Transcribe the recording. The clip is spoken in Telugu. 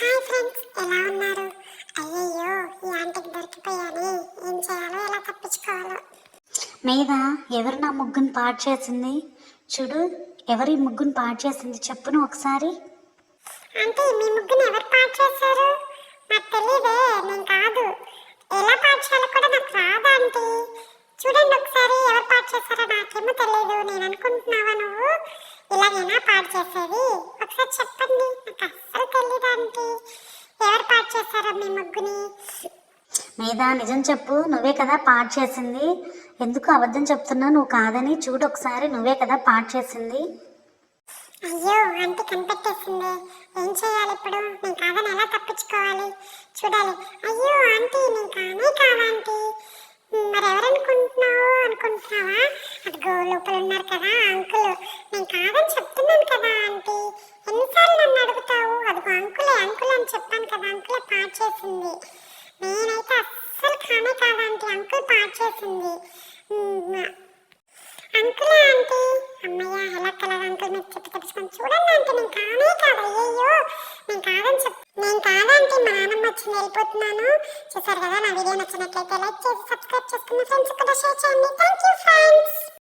హాయ్ ఫ్రెండ్స్ ఎలా ఉన్నారు? అయ్యయ్యో ఈ ఆంటీకి దొరికిపోయాని. ఏం చేయాలో ఎలా తప్పించుకోవాలో. మీద ఎవరు నా ముగ్గుని పాడు చేసింది? చూడు ఎవరి ముగ్గుని పాడు చేసింది చెప్పును ఒకసారి. ఆంటీ మీ ముగ్గుని ఎవరు పాడు చేశారు? నాకు తెలియదే నేను కాదు. ఎలా పాడు చేయాలో కూడా నాకు రాదు ఆంటీ. చూడండి ఒకసారి ఎవరు పాడు చేశారో నాకేమో తెలియదు నేను అనుకుంటున్నావా నువ్వు? పాడు చేసేది? ఒకసారి చెప్పండి. నాకు అస్సలు తెలియదు ఆంటీ. ఎవరు పాడు చేశారో మీ ముగ్గుని? మీద నిజం చెప్పు. నువ్వే కదా పాడు చేసింది. ఎందుకు అబద్ధం చెప్తున్నా నువ్వు కాదని చూడు ఒకసారి. నువ్వే కదా పాడు చేసింది. అయ్యో ఆంటీ కనిపెట్టేసింది. ఏం చేయాలి ఇప్పుడు? నేను కాదని ఎలా తప్పించుకోవాలి? చూడాలి. అయ్యో ఆంటీ నేను కానే కాదు ఆంటీ. మరి ఎవరనుకుంటున్నావు అనుకుంటున్నావా? అదిగో లోపల ఉన్నారు కదా అంకుల్. నేను కాదని చెప్తున్నాను. చెప్పాను కదా అంకుల్ పాడు చేసింది నేనైతే అస్సలు కానే కాదు ఆంటీ. అంకుల్ పాడు చేసింది అంకుల్ ఆంటీ. అమ్మయ్య ఎలా కలర్ అంకుల్? మీరు చెప్పి తెలుసుకొని చూడండి ఆంటీ. నేను కానే కాదు అయ్యయ్యో. నేను కాదని చెప్ నేను కాదంటే మా నాన్నమ్మ వచ్చి వెళ్ళిపోతున్నాను. చూసారు కదా నా వీడియో నచ్చినట్లయితే లైక్ చేసి సబ్స్క్రైబ్ చేసుకున్న ఫ్రెండ్స్ కూడా షేర్ చేయండి. Thank you friends